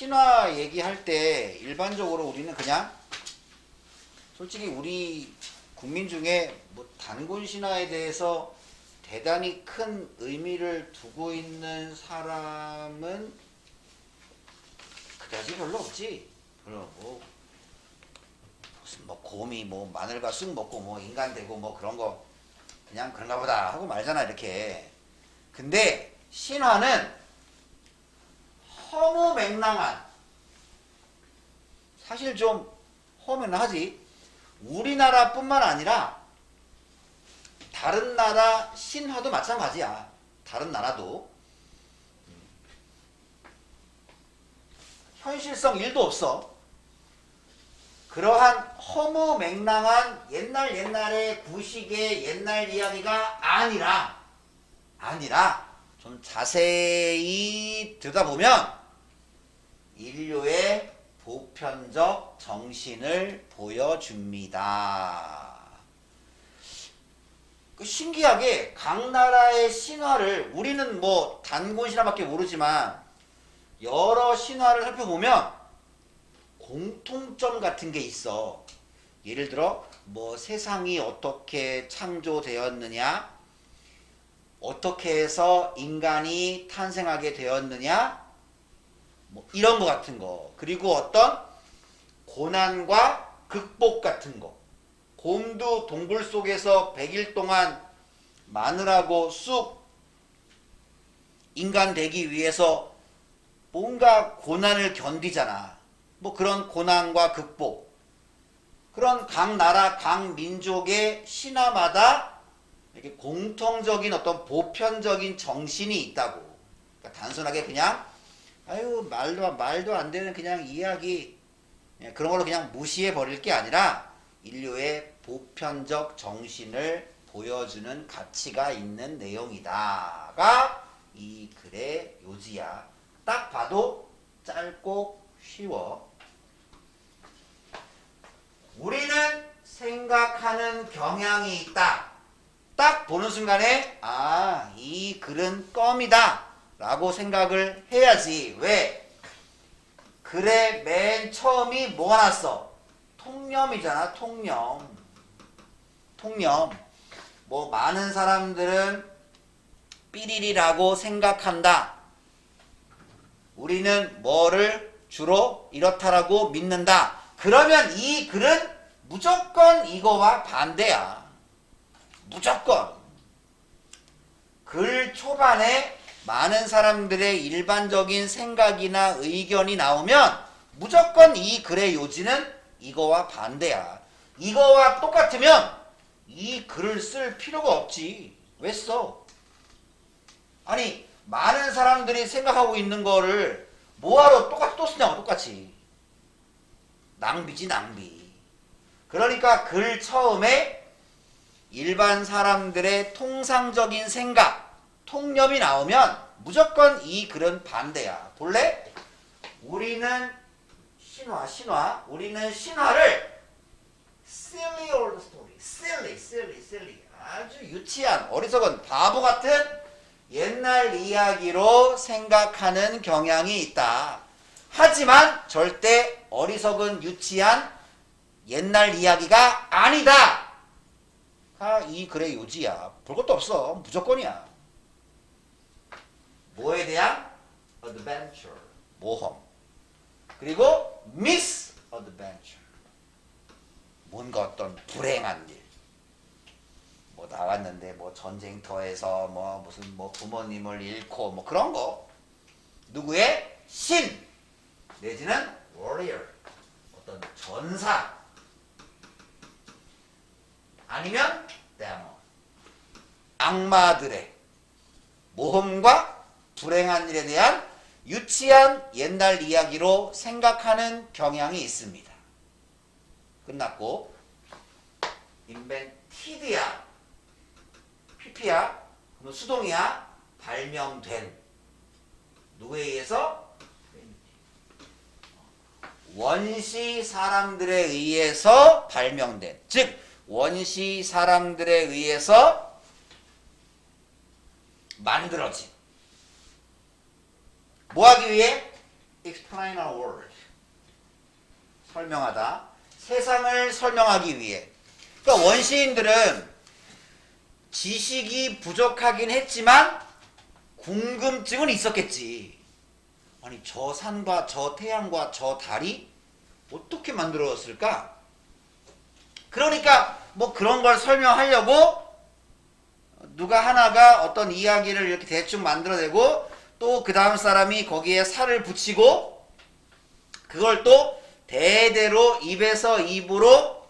신화 얘기할 때 일반적으로 우리는 그냥 솔직히 우리 국민 중에 뭐 단군 신화에 대해서 대단히 큰 의미를 두고 있는 사람은 그다지 별로 없지. 별로 뭐 무슨 뭐 곰이 뭐 마늘과 쑥 먹고 뭐 인간 되고 뭐 그런 거 그냥 그런가 보다 하고 말잖아 이렇게. 근데 신화는 허무맹랑한 사실 좀 허무맹랑하지. 우리나라뿐만 아니라 다른 나라 신화도 마찬가지야. 다른 나라도 현실성 1도 없어. 그러한 허무맹랑한 옛날 옛날의 구식의 옛날 이야기가 아니라 아니라 좀 자세히 들여다보면 인류의 보편적 정신을 보여줍니다. 그 신기하게 각 나라의 신화를 우리는 뭐 단군 신화밖에 모르지만 여러 신화를 살펴보면 공통점 같은 게 있어. 예를 들어 뭐 세상이 어떻게 창조되었느냐, 어떻게 해서 인간이 탄생하게 되었느냐, 뭐 이런 거 같은 거. 그리고 어떤 고난과 극복 같은 거. 곰도 동굴 속에서 100일 동안 마늘하고 쑥 인간 되기 위해서 뭔가 고난을 견디잖아. 뭐 그런 고난과 극복. 그런 각 나라, 각 민족의 신화마다 이렇게 공통적인 어떤 보편적인 정신이 있다고. 그러니까 단순하게 그냥 아유 말도 말도 안 되는 그냥 이야기 예, 그런 걸로 그냥 무시해 버릴 게 아니라 인류의 보편적 정신을 보여주는 가치가 있는 내용이다가 이 글의 요지야. 딱 봐도 짧고 쉬워. 우리는 생각하는 경향이 있다. 딱 보는 순간에 아, 이 글은 껌이다. 라고 생각을 해야지. 왜? 글의 맨 처음이 뭐가 났어? 통념이잖아, 통념. 통념. 뭐 많은 사람들은 삐리리라고 생각한다. 우리는 뭐를 주로 이렇다라고 믿는다. 그러면 이 글은 무조건 이거와 반대야. 무조건. 글 초반에 많은 사람들의 일반적인 생각이나 의견이 나오면 무조건 이 글의 요지는 이거와 반대야. 이거와 똑같으면 이 글을 쓸 필요가 없지. 왜 써? 아니, 많은 사람들이 생각하고 있는 거를 뭐하러 똑같이 또 쓰냐고, 똑같이. 낭비지, 낭비. 그러니까 글 처음에 일반 사람들의 통상적인 생각, 통념이 나오면 무조건 이 글은 반대야. 볼래? 우리는 신화, 신화. 우리는 신화를 silly old story, silly, silly, silly. 아주 유치한, 어리석은, 바보 같은 옛날 이야기로 생각하는 경향이 있다. 하지만 절대 어리석은, 유치한 옛날 이야기가 아니다. 가이 글의 요지야. 볼 것도 없어. 무조건이야. 뭐에 대한 adventure? 모험. 그리고 miss adventure. 뭔가 어떤 불행한 일. 뭐 나갔는데 뭐 전쟁터에서 뭐 무슨 뭐 부모님을 잃고 뭐 그런 거. 누구의 신? 내지는 warrior. 어떤 전사. 아니면 데몬 악마들의 모험과 불행한 일에 대한 유치한 옛날 이야기로 생각하는 경향이 있습니다. 끝났고 인벤티드야 PP야 그럼 수동이야 발명된 누구에 의해서 원시 사람들에 의해서 발명된 즉 원시 사람들에 의해서 만들어진 뭐 하기 위해? explain our world. 설명하다. 세상을 설명하기 위해. 그러니까 원시인들은 지식이 부족하긴 했지만 궁금증은 있었겠지. 아니 저 산과 저 태양과 저 달이 어떻게 만들어졌을까? 그러니까 뭐 그런 걸 설명하려고 누가 하나가 어떤 이야기를 이렇게 대충 만들어내고 또 그 다음 사람이 거기에 살을 붙이고 그걸 또 대대로 입에서 입으로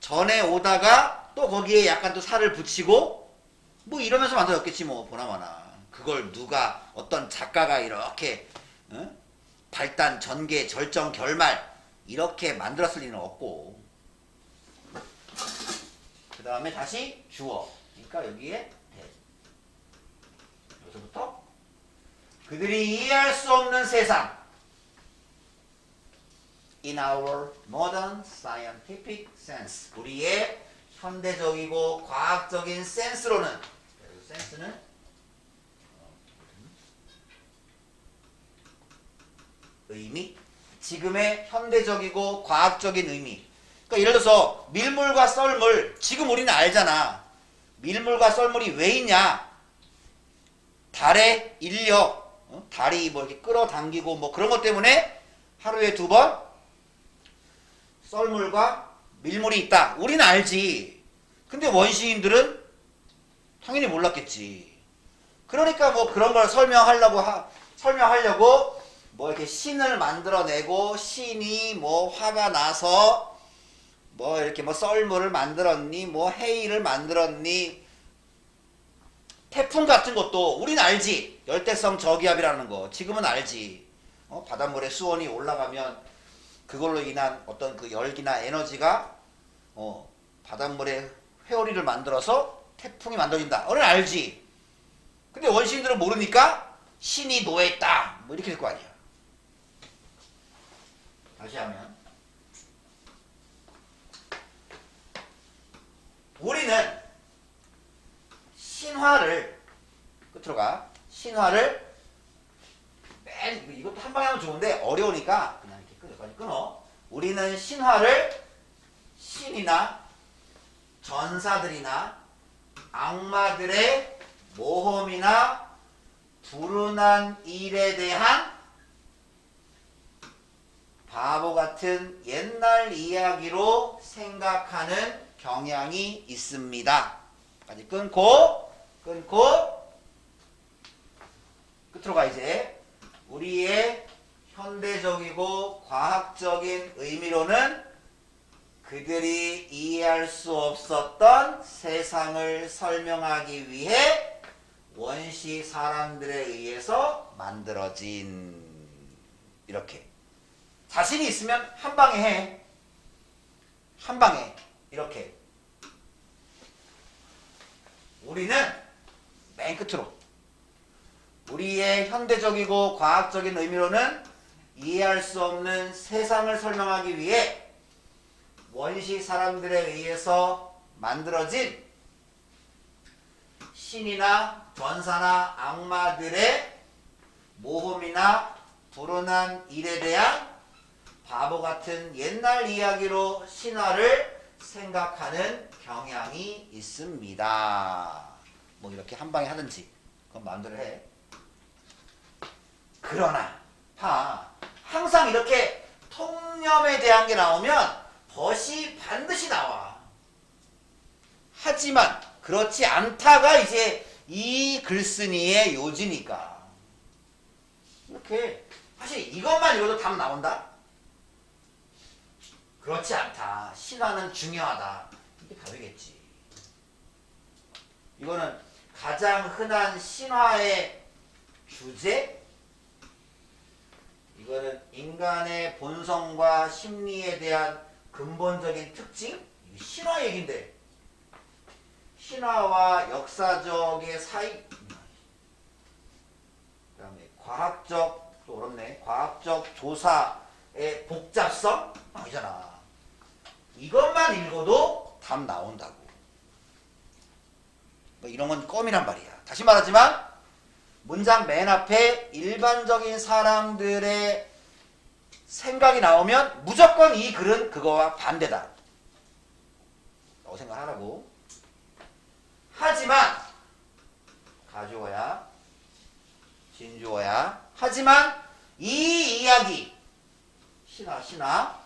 전해 오다가 또 거기에 약간 또 살을 붙이고 뭐 이러면서 만들었겠지 뭐 보나마나. 그걸 누가 어떤 작가가 이렇게 어? 발단 전개 절정 결말 이렇게 만들었을 리는 없고. 그 다음에 다시 주어. 그러니까 여기에 대. 여기서부터 그들이 이해할 수 없는 세상. In our modern scientific sense 우리의 현대적이고 과학적인 센스로는 그래서 센스는 어, 의미? 지금의 현대적이고 과학적인 의미. 그러니까 예를 들어서 밀물과 썰물 지금 우리는 알잖아. 밀물과 썰물이 왜 있냐? 달의 인력 어? 달이 뭐 이렇게 끌어당기고 뭐 그런 것 때문에 하루에 두 번 썰물과 밀물이 있다. 우리는 알지. 근데 원시인들은 당연히 몰랐겠지. 그러니까 뭐 그런 걸 설명하려고 하, 설명하려고 뭐 이렇게 신을 만들어내고 신이 뭐 화가 나서 뭐 이렇게 뭐 썰물을 만들었니 뭐 해일을 만들었니 태풍 같은 것도 우리는 알지. 열대성 저기압이라는 거. 지금은 알지. 어? 바닷물에 수온이 올라가면 그걸로 인한 어떤 그 열기나 에너지가 어, 바닷물에 회오리를 만들어서 태풍이 만들어진다. 우리는 알지. 근데 원시인들은 모르니까 신이 노했다. 뭐 이렇게 될 거 아니야. 다시 하면. 우리는 신화를 끝으로 가. 신화를 맨 이것도 한 방에 하면 좋은데 어려우니까 그냥 이렇게 끊어. 끊어. 우리는 신화를 신이나 전사들이나 악마들의 모험이나 불운한 일에 대한 바보 같은 옛날 이야기로 생각하는 경향이 있습니다. 까지 끊고 끊고 끝으로 가 이제 우리의 현대적이고 과학적인 의미로는 그들이 이해할 수 없었던 세상을 설명하기 위해 원시 사람들에 의해서 만들어진 이렇게 자신이 있으면 한 방에 해. 한 방에 이렇게. 우리는 맨 끝으로 우리의 현대적이고 과학적인 의미로는 이해할 수 없는 세상을 설명하기 위해 원시 사람들에 의해서 만들어진 신이나 전사나 악마들의 모험이나 불운한 일에 대한 바보 같은 옛날 이야기로 신화를 생각하는 경향이 있습니다. 뭐 이렇게 한 방에 하든지 그건 마음대로 해. 그러나 봐 항상 이렇게 통념에 대한 게 나오면 벗이 반드시 나와. 하지만 그렇지 않다가 이제 이 글쓴이의 요지니까 이렇게 사실 이것만 읽어도 답 나온다. 그렇지 않다. 신화는 중요하다. 이게 답이겠지. 이거는 가장 흔한 신화의 주제? 이거는 인간의 본성과 심리에 대한 근본적인 특징? 신화 얘긴데. 신화와 역사적의 사이. 그 다음에 과학적, 또 어렵네. 과학적 조사의 복잡성? 아니잖아. 이것만 읽어도 답 나온다고. 뭐 이런 건 껌이란 말이야. 다시 말하지만 문장 맨 앞에 일반적인 사람들의 생각이 나오면 무조건 이 글은 그거와 반대다. 라고 생각하라고. 하지만 가주어야 진주어야 하지만 이 이야기 신화 신화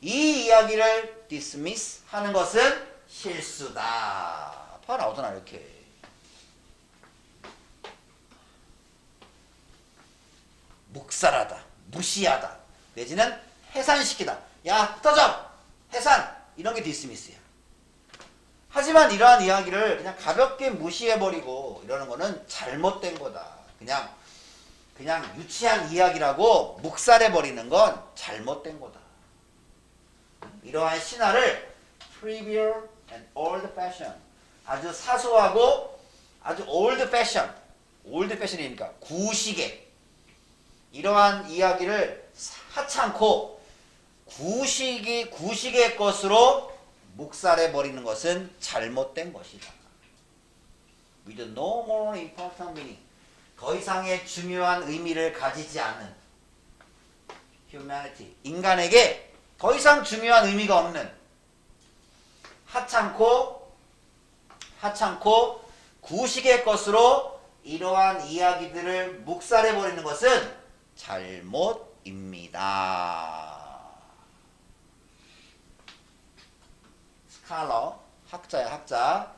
이 이야기를 dismiss 하는 것은 실수다. 봐 나오잖아 이렇게. 묵살하다, 무시하다, 내지는 해산시키다. 야, 흩어져! 해산! 이런 게 디스미스야. 하지만 이러한 이야기를 그냥 가볍게 무시해버리고 이러는 거는 잘못된 거다. 그냥, 그냥 유치한 이야기라고 묵살해버리는 건 잘못된 거다. 이러한 신화를 trivial and old fashion. 아주 사소하고 아주 old fashion. old fashion이니까 구시계. 이러한 이야기를 하찮고 구식이 구식의 것으로 묵살해 버리는 것은 잘못된 것이다. With no more important meaning. 더 이상의 중요한 의미를 가지지 않는 humanity. 인간에게 더 이상 중요한 의미가 없는 하찮고 하찮고 구식의 것으로 이러한 이야기들을 묵살해 버리는 것은 잘못입니다. 스칼러 학자야 학자.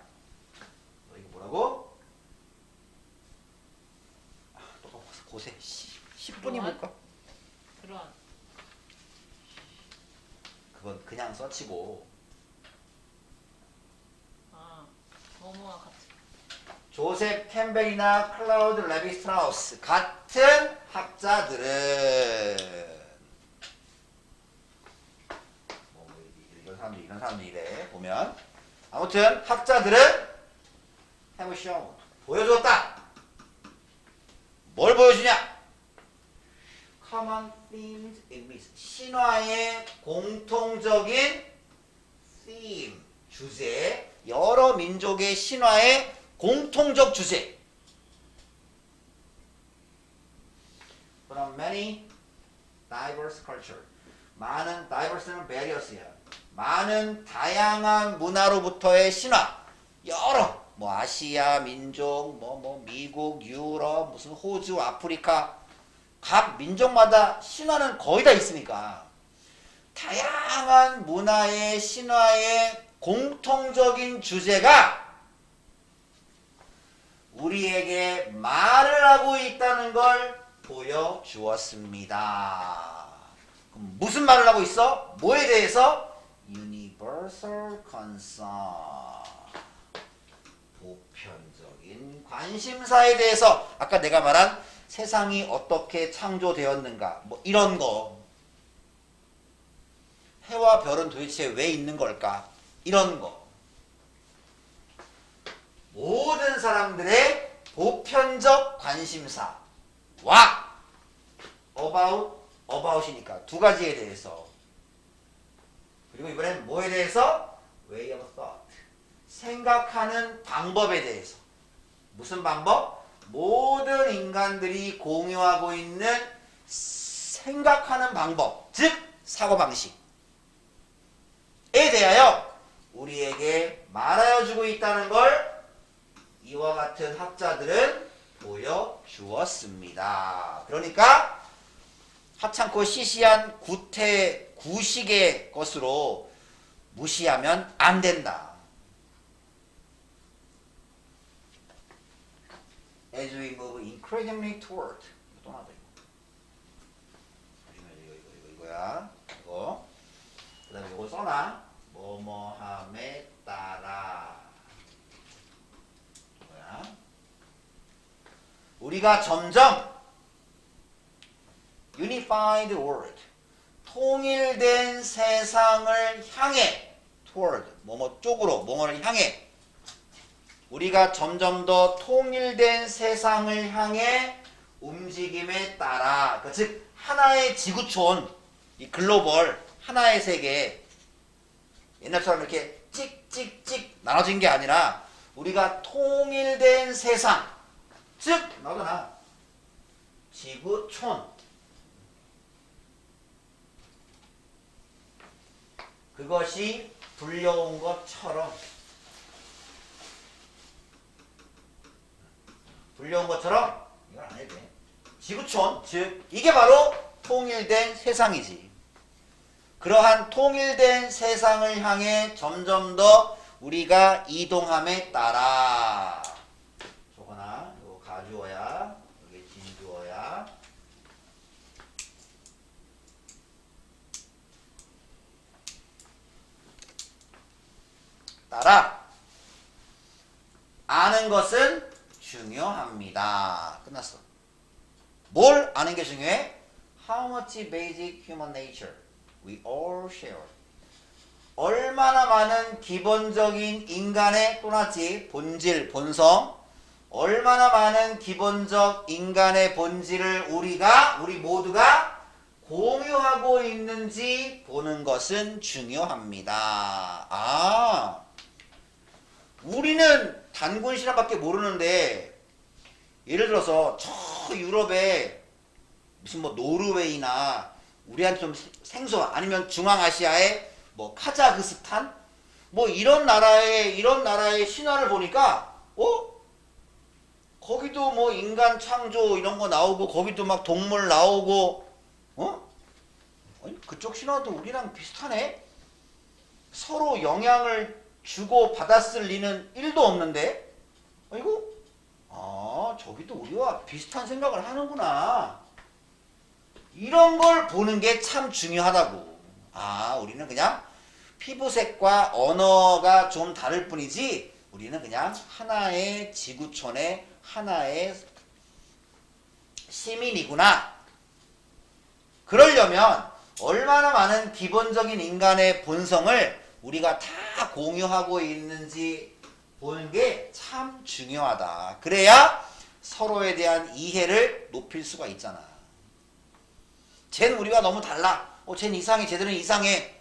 너 이거 뭐라고? 아, 또 고세 10 분이 그만. 뭘까? 그런 그건 그냥 써치고 아 뭐뭐와 같은. 조셉 캠벨이나 클라우드 레비 스트라우스 같은 학자들은 뭐 이런 사람들 이런 사람들이 이래 보면. 아무튼 학자들은 shown 보여줬다. 뭘 보여주냐? Common themes in myth 신화의 공통적인 theme 주제 여러 민족의 신화의 공통적 주제. from many diverse culture. 많은 diverse는 various야. 많은 다양한 문화로부터의 신화. 여러. 뭐 아시아 민족 뭐뭐 미국 유럽 무슨 호주 아프리카. 각 민족마다 신화는 거의 다 있으니까 다양한 문화의 신화의 공통적인 주제가 우리에게 말을 하고 있다는 걸 보여주었습니다. 무슨 말을 하고 있어? 뭐에 대해서? Universal concern. 보편적인 관심사에 대해서 아까 내가 말한 세상이 어떻게 창조되었는가 뭐 이런 거 해와 별은 도대체 왜 있는 걸까 이런 거. 모든 사람들의 보편적 관심사와! About, about이니까 두 가지에 대해서. 그리고 이번엔 뭐에 대해서? way of thought. 생각하는 방법에 대해서. 무슨 방법? 모든 인간들이 공유하고 있는 생각하는 방법 즉 사고방식에 대하여 우리에게 말하여 주고 있다는 걸 이와 같은 학자들은 보여주었습니다. 그러니까 하찮고 시시한 구태 구식의 것으로 무시하면 안 된다. As we move increasingly toward. 또 나다 이거 이거 이거 이거 이거야. 이거. 그다음에 이거 써놔. 뭐뭐함에 따라 뭐야? 우리가 점점 unified world 통일된 세상을 향해 toward 뭐뭐 쪽으로 뭐뭐를 향해 우리가 점점 더 통일된 세상을 향해 움직임에 따라 그즉 하나의 지구촌 이 글로벌 하나의 세계 옛날처럼 이렇게 찍찍찍 나눠진 게 아니라 우리가 통일된 세상 즉 나오잖아 지구촌 그것이 불려온 것처럼 불려온 것처럼 이건 안 해도 돼. 지구촌 즉 이게 바로 통일된 세상이지. 그러한 통일된 세상을 향해 점점 더 우리가 이동함에 따라 저거나 이거 가주어야 여기 진주어야 따라 아는 것은 중요합니다. 끝났어. 뭘 아는 게 중요해? How much basic human nature we all share. 얼마나 많은 기본적인 인간의 또나지 본질, 본성, 얼마나 많은 기본적 인간의 본질을 우리가 우리 모두가 공유하고 있는지 보는 것은 중요합니다. 아, 우리는 단군 신화밖에 모르는데 예를 들어서 저 유럽에 무슨 뭐 노르웨이나 우리한테 좀 생소 아니면 중앙아시아의 뭐 카자흐스탄? 뭐 이런 나라의 이런 나라의 신화를 보니까 어? 거기도 뭐 인간 창조 이런 거 나오고 거기도 막 동물 나오고 어? 아니, 그쪽 신화도 우리랑 비슷하네? 서로 영향을 주고 받았을 리는 1도 없는데? 아이고 아 저기도 우리와 비슷한 생각을 하는구나. 이런 걸 보는 게 참 중요하다고. 아 우리는 그냥 피부색과 언어가 좀 다를 뿐이지 우리는 그냥 하나의 지구촌의 하나의 시민이구나. 그러려면 얼마나 많은 기본적인 인간의 본성을 우리가 다 공유하고 있는지 보는 게 참 중요하다. 그래야 서로에 대한 이해를 높일 수가 있잖아. 쟨 우리가 너무 달라. 어, 쟨 이상해. 쟤들은 이상해.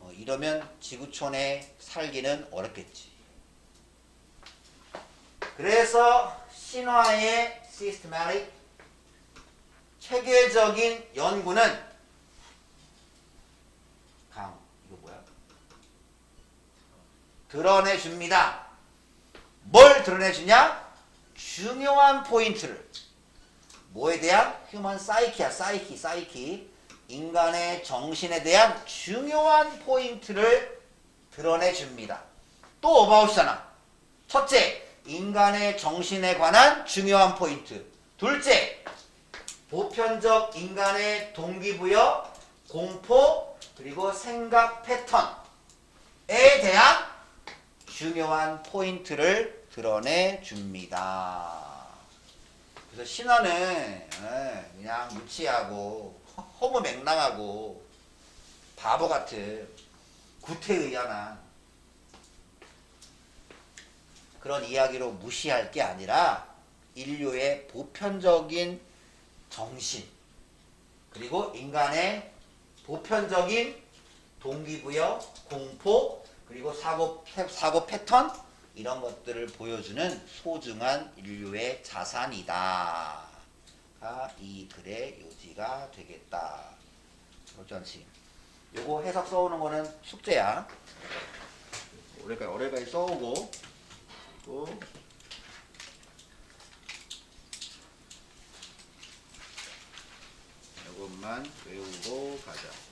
어, 이러면 지구촌에 살기는 어렵겠지. 그래서 신화의 시스테마틱 체계적인 연구는 강 이거 뭐야? 드러내 줍니다. 뭘 드러내 주냐? 중요한 포인트를 뭐에 대한 휴먼 사이키야 사이키 사이키 인간의 정신에 대한 중요한 포인트를 드러내 줍니다. 또 어바웃이잖아. 첫째, 인간의 정신에 관한 중요한 포인트. 둘째, 보편적 인간의 동기부여, 공포, 그리고 생각 패턴에 대한 중요한 포인트를 드러내 줍니다. 그래서 신화는 예, 그냥 유치하고 허무맹랑하고 바보 같은 구태의연한 그런 이야기로 무시할 게 아니라 인류의 보편적인 정신 그리고 인간의 보편적인 동기부여, 공포 그리고 사고 패- 사고 패턴 이런 것들을 보여주는 소중한 인류의 자산이다. 가이 글의 요지가 되겠다. 어쩐지. 요거 해석 써오는 거는 숙제야. 오래까지 오래까지 써오고 또 이것만 외우고 가자.